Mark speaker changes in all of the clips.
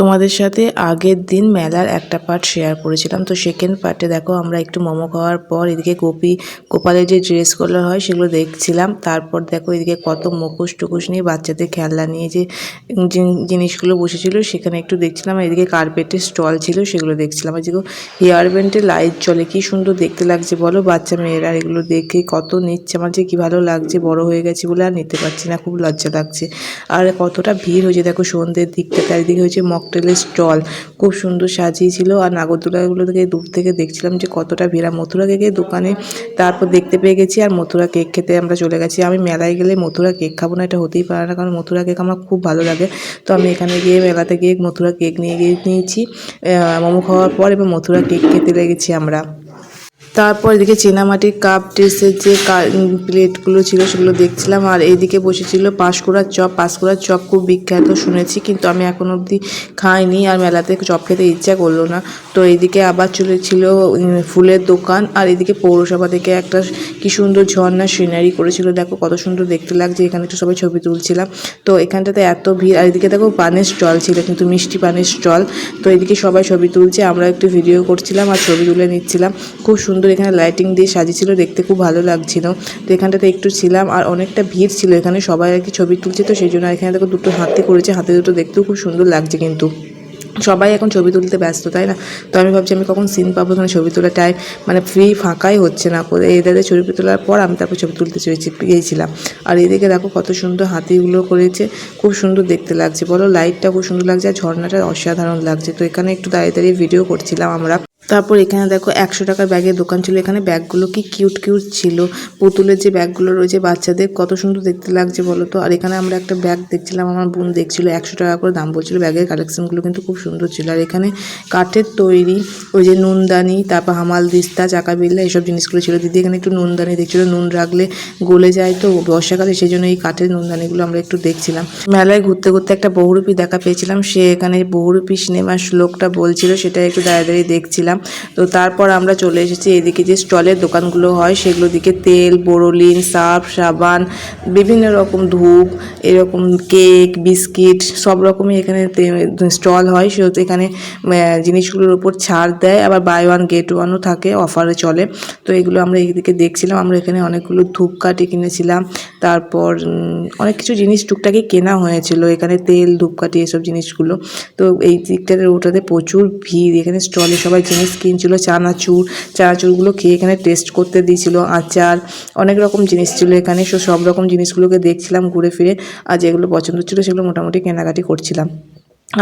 Speaker 1: তোমাদের সাথে আগের দিন মেলার একটা পার্ট শেয়ার করেছিলাম। তো সেকেন্ড পার্টে দেখো আমরা একটু মোমো খাওয়ার পর এদিকে গোপী, গোপালের যে ড্রেসগুলো হয় সেগুলো দেখছিলাম। তারপর দেখো এদিকে কত মুখোশ টুকুশ নিয়ে বাচ্চাদের খেলনা নিয়ে যে জিনিসগুলো বসেছিল সেখানে একটু দেখছিলাম। আর এদিকে কার্পেটের স্টল ছিল সেগুলো দেখছিলাম। আর যেগুলো হেয়ার ব্যান্ডে লাইট চলে, কি সুন্দর দেখতে লাগছে বলো? বাচ্চা মেয়েরা এগুলো দেখে কত নিচ্ছে আমার যে কী ভালো লাগছে, বড় হয়ে গেছে বলে আর নিতে পারছি না, খুব লজ্জা লাগছে। আর কতটা ভিড় হয়েছে দেখো সন্ধ্যের দিকটা চারিদিকে হয়েছে মকটেলের স্টল। খুব সুন্দর সাজিয়েছিল। আর নাগরদোলাগুলো থেকে দূর থেকে দেখছিলাম যে কতটা ভিড়। মথুরা কেকের দোকানে তারপর দেখতে পেয়ে গেছি। আর মথুরা কেক খেতে আমরা চলে গেছি। আমি মেলায় গেলে মথুরা কেক খাব না, এটা হতেই পারে না। কারণ মথুরা কেক আমার খুব ভালো লাগে। তো আমি এখানে গিয়ে মেলাতে গিয়ে মথুরা কেক নিয়ে গিয়ে নিয়েছি। মোমো খাওয়ার পর এবং মথুরা কেক খেতে লেগেছি আমরা। তারপর এদিকে চেনামাটির কাপ ডিসের যে প্লেটগুলো ছিল সেগুলো দেখছিলাম আর এইদিকে বসেছিল পাঁশকুড়ার চপ। পাঁশকুড়ার চপ খুব বিখ্যাত শুনেছি কিন্তু আমি এখন অবধি খাইনি আর মেলাতে চপ খেতে ইচ্ছা করল না। তো এইদিকে আবার চলেছিল উম, ফুলের দোকান আর এদিকে পৌরসভা থেকে একটা কি সুন্দর ঝর্ণা সিনারি করেছিল। দেখো কত সুন্দর দেখতে লাগছে এখানে একটু সবাই ছবি তুলছিলাম। তো এখানটাতে এত ভিড় আর এদিকে দেখো পানের স্টল ছিল কিন্তু মিষ্টি পানের স্টল। তো এদিকে সবাই ছবি তুলছে আমরা একটু ভিডিও করছিলাম আর ছবি তুলে নিচ্ছিলাম। খুব সুন্দর এখানে লাইটিং দিয়ে সাজিয়েছিল, দেখতে খুব ভালো লাগছিল। তো এখানটাতে একটু ছিলাম আর অনেকটা ভিড় ছিল এখানে, সবাই আর কি ছবি তুলছে। তো সেই জন্য এখানে দেখো দুটো হাতে করেছে, হাতে দুটো দেখতেও খুব সুন্দর লাগছে কিন্তু। সবাই এখন ছবি তুলতে ব্যস্ত, তাই না? তো আমি ভাবছি আমি কখন সিন পাবো এখানে ছবি তোলার টাইম মানে ফ্রি ফাঁকাই হচ্ছে না। করে এদের ছবি তোলার পর আমি তারপর ছবি তুলতে চেয়েছি গিয়েছিলাম। আর এদিকে দেখো কত সুন্দর হাতিগুলো করেছে, খুব সুন্দর দেখতে লাগছে। বলো লাইটটা খুব সুন্দর লাগছে আর ঝর্ণাটা অসাধারণ লাগছে। তো এখানে একটু দাঁড়িয়ে দাঁড়িয়ে ভিডিও করছিলাম আমরা। তারপর এখানে দেখো একশো টাকার ব্যাগের দোকান ছিল। এখানে ব্যাগগুলো কি কিউট কিউট ছিল। পুতুলের যে ব্যাগগুলো রয়েছে বাচ্চাদের, কত সুন্দর দেখতে লাগছে বলো তো? আর এখানে আমরা একটা ব্যাগ দেখছিলাম, আমার বোন দেখছিল, একশো টাকা করে দাম বলছিল। ব্যাগের কালেকশনগুলো কিন্তু খুব সুন্দর ছিল। আর এখানে কাঠের তৈরি, ওই যে নুনদানি, তারপর হামাল, দিস্তা, চাকা বিল্লা এইসব জিনিসগুলো ছিল। দিদি এখানে একটু নুনদানি দেখছিল, নুন রাখলে গলে যায় তো বর্ষাকালে সেই জন্য এই কাঠের নুনদানিগুলো আমরা একটু দেখছিলাম। মেলায় ঘুরতে ঘুরতে একটা বহুরূপী দেখা পেয়েছিলাম। সে এখানে বহুরূপী সিনেমার শ্লোকটা বলছিল, সেটা একটু দাঁড়িয়ে দাঁড়িয়ে দেখছিলাম। তো তারপর আমরা চলে এসেছি এদিকে যে স্টলের দোকানগুলো হয়, সেগুলো দিকে তেল, বোরোলিন, সার্ফ, সাবান, বিভিন্ন রকম ধূপ, এরকম কেক, বিস্কিট, সব রকমই এখানে স্টল হয়। সেহেতু এখানে জিনিসগুলোর উপর ছাড় দেয়। আবার বাই ওয়ান গেট ওয়ানও থাকে অফারে চলে। তো এগুলো আমরা এইদিকে দেখছিলাম। আমরা এখানে অনেকগুলো ধূপকাঠি কিনেছিলাম। তারপর অনেক কিছু জিনিস টুকটাকই কেনা হয়েছিল। এখানে তেল, ধূপকাঠি, এসব জিনিসগুলো। তো এই দিকটাতে, ওটাতে প্রচুর ভিড়। এখানে স্টলে সবাই কিনছিল চানাচুর। চানাচুরগুলো খেয়ে এখানে টেস্ট করতে দিয়েছিল, আচার, অনেক রকম জিনিস ছিল এখানে। সো সব রকম জিনিসগুলোকে দেখছিলাম ঘুরে ফিরে, আর যেগুলো পছন্দ ছিল সেগুলো মোটামুটি কেনাকাটি করছিলাম।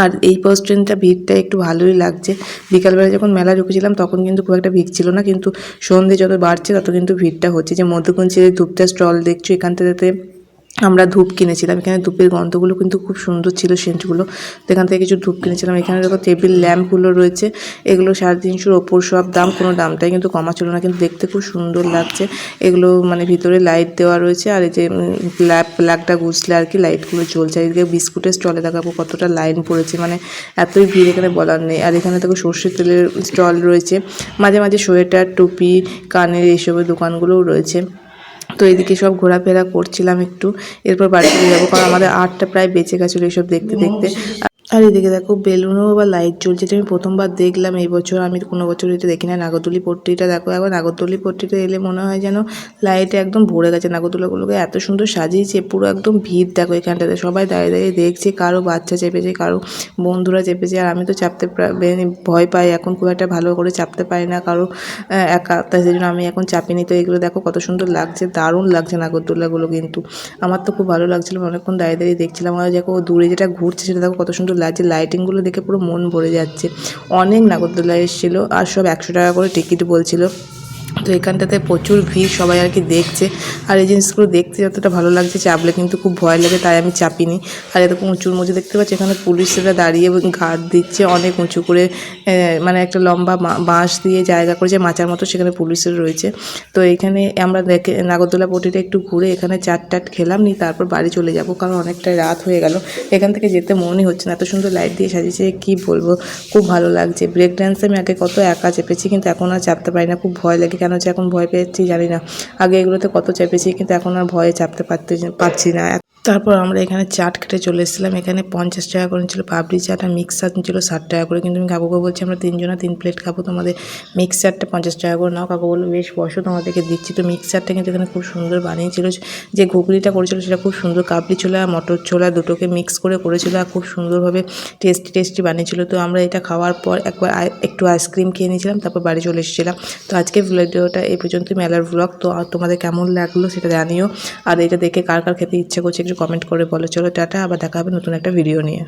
Speaker 1: আর এই বাস ট্রেনটা ভিড়টা একটু ভালোই লাগছে। বিকালবেলা যখন মেলা ঢুকেছিলাম, তখন কিন্তু খুব একটা ভিড় ছিল না, কিন্তু সন্ধে যত বাড়ছে তত কিন্তু ভিড়টা হচ্ছে। যে মধ্যকুঞ্চের ধূপটা স্টল দেখছ এখানটাতে আমরা ধূপ কিনেছিলাম। এখানে ধূপের গন্ধগুলো কিন্তু খুব সুন্দর ছিল সেন্টগুলো। এখান থেকে কিছু ধূপ কিনেছিলাম। এখানে দেখো টেবিল ল্যাম্পগুলো রয়েছে। এগুলো সাড়ে তিনশোর ওপর সব দাম। কোনো দামটাই কিন্তু কমা ছিল না। কিন্তু দেখতে খুব সুন্দর লাগছে। এগুলো মানে ভিতরে লাইট দেওয়া রয়েছে। আর এই যে প্লাগ প্লাগটা গুছলে আর কি লাইটগুলো জ্বলছে। এদিকে বিস্কুটের স্টলে দেখাবো কতটা লাইন পড়েছে। মানে এতই ভিড় এখানে বলার নেই। আর এখানে দেখো সর্ষের তেলের স্টল রয়েছে। মাঝে মাঝে সোয়েটার, টুপি, কানের এইসবের দোকানগুলোও রয়েছে। তো এদিকে সব ঘোরাফেরা করছিলাম একটু, এরপর বাড়িতে যাব, কারণ আমাদের আটটা প্রায় বেঁচে গেছিল এইসব দেখতে দেখতে। আর এদিকে দেখো, বেলুনও বা লাইট জ্বলছে। আমি প্রথমবার দেখলাম এই বছর। আমি কোনো বছর এটা দেখি না নাগরদলি পট্টিটা দেখো, একবার নাগরদলি পট্টিটা এলে মনে হয় যেন লাইটে একদম ভরে গেছে। নাগরদোলাগুলোকে এত সুন্দর সাজিয়েছে, পুরো একদম ভিড়। দেখো এখানটাতে সবাই দাঁড়িয়ে দাঁড়িয়ে দেখছে, কারও বাচ্চা চেপেছে, কারও বন্ধুরা চেপেছে। আর আমি তো চাপতে মানে ভয় পাই, এখন খুব একটা ভালো করে চাপতে পারি না কারও একা। সেই জন্য আমি এখন চাপিনি। তো এগুলো দেখো কত সুন্দর লাগছে, দারুণ লাগছে নাগরদোলাগুলো কিন্তু। আমার তো খুব ভালো লাগছিল। অনেকক্ষণ দাঁড়িয়ে দাঁড়িয়ে দেখছিলাম। আর দেখো দূরে যেটা ঘুরছে সেটা দেখো কত সুন্দর লাগছে লাইটিংগুলো দেখে পুরো মন ভরে যাচ্ছে। অনেক নাগরদোলা এসেছিল আর সব একশো টাকা করে টিকিট বলছিল। তো এখানটাতে প্রচুর ভিড়, সবাই আর কি দেখছে। আর এই জিনিসগুলো দেখতে যতটা ভালো লাগছে, চাপলে কিন্তু খুব ভয় লাগে, তাই আমি চাপিনি। আর এরকম উঁচুর মধ্যে দেখতে পাচ্ছি, এখানে পুলিশরা দাঁড়িয়ে ঘাট দিচ্ছে, অনেক উঁচু করে মানে একটা লম্বা বাঁশ দিয়ে জায়গা করেছে, মাচার মতো সেখানে পুলিশের রয়েছে। তো এখানে আমরা দেখে, নাগরদোলা পটিটা একটু ঘুরে এখানে চাট টাট খেলাম নি তারপর বাড়ি চলে যাব, কারণ অনেকটাই রাত হয়ে গেল। এখান থেকে যেতে মনই হচ্ছে না, এত সুন্দর লাইট দিয়ে সাজিয়েছে, কি বলব? খুব ভালো লাগছে। ব্রেক ড্যান্সে আমি আগে কত একা চেপেছি, কিন্তু এখন আর চাপতে পারি না, খুব ভয় লাগে। কেন যে এখন ভয় পেয়েছি জানি না। আগে এগুলোতে কত চেপেছি কিন্তু এখন আর ভয়ে চাপতে পারতে পারছি না। তারপর আমরা এখানে চাট খেটে চলে এসেছিলাম। এখানে পঞ্চাশ টাকা করে ছিল পাপড়ি চাট আর মিক্সার ছিল ষাট টাকা করে। কিন্তু আমি কাকুকে বলছি, আমরা তিনজনা তিন প্লেট খাব। তোমাদের মিক্সারটা পঞ্চাশ টাকা করে নাও। কাকু বলল, বেশ, বসো, তোমাদেরকে দিচ্ছি। তো মিক্সারটা কিন্তু এখানে খুব সুন্দর বানিয়েছিল। যে ঘুগনিটা করেছিল সেটা খুব সুন্দর কাবলি ছোলা আর মটর ছোলা দুটোকে মিক্স করে করেছিল আর খুব সুন্দরভাবে টেস্টি টেস্টি বানিয়েছিল। তো আমরা এটা খাওয়ার পর একবার একটু আইসক্রিম খেয়ে নিয়েছিলাম, তারপর বাড়ি চলে এসেছিলাম। তো আজকে ভিডিওটা এই পর্যন্ত মেলার ব্লগ তো তোমাদের কেমন লাগল সেটা জানিও। আর এটা দেখে কার কার খেতে ইচ্ছে করছে একটু কমেন্ট করে বলে। চলো টাটা আবার দেখা হবে নতুন একটা ভিডিও নিয়ে।